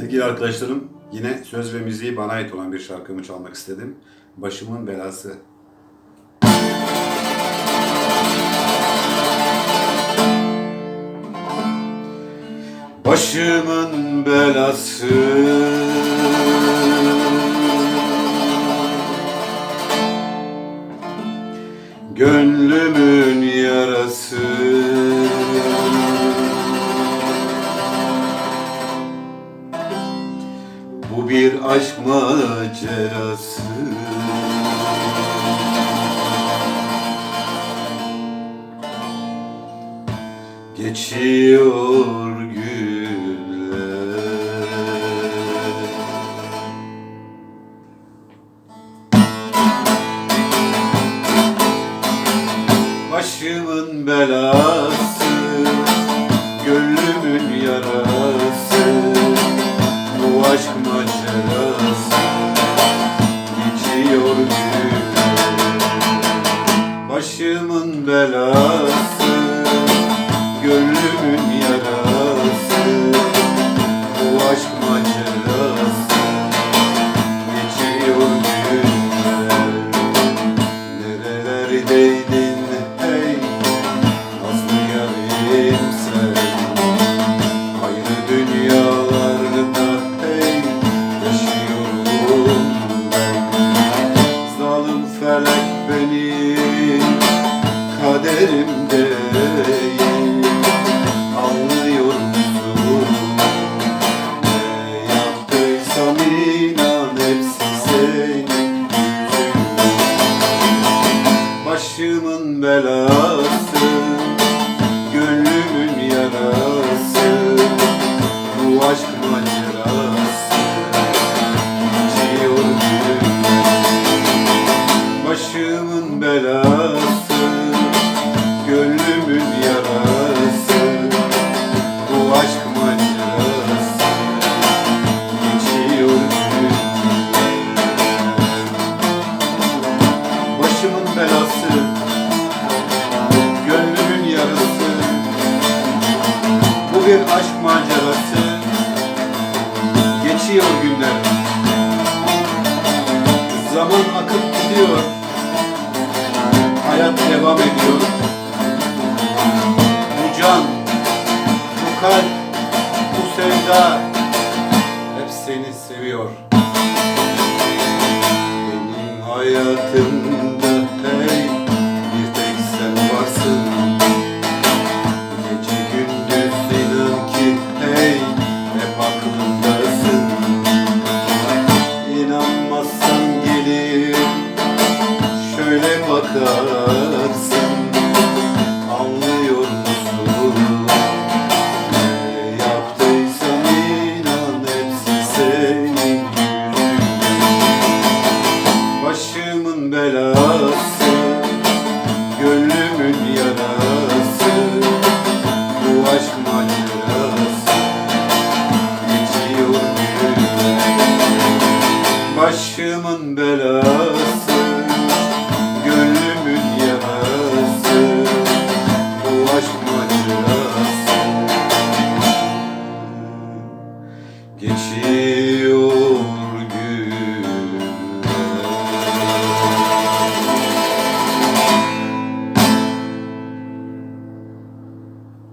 Sevgili arkadaşlarım, yine söz ve müziği bana ait olan bir şarkımı çalmak istedim. Başımın belası. Başımın belası Gönlümün yarası bir aşk macerası. Geçiyor Başımın belası Gönlümün yarası aşk macerası Geçiyor günler Başımın belası felek benim Kaderimde Anlıyor musun? Ne yaptıysam inan hepsi senin Başımın belası bir aşk macerası Geçiyor günler. Zaman akıp gidiyor. Hayat devam ediyor. Bu can Bu kalp Bu sevda Hep seni seviyor. Benim hayatımda bakarsın Anlıyor musun? Ne yaptıysam inan hepsi senin Başımın belası Gönlümün yarası Bu aşk macerası Geçiyor günler Başımın belası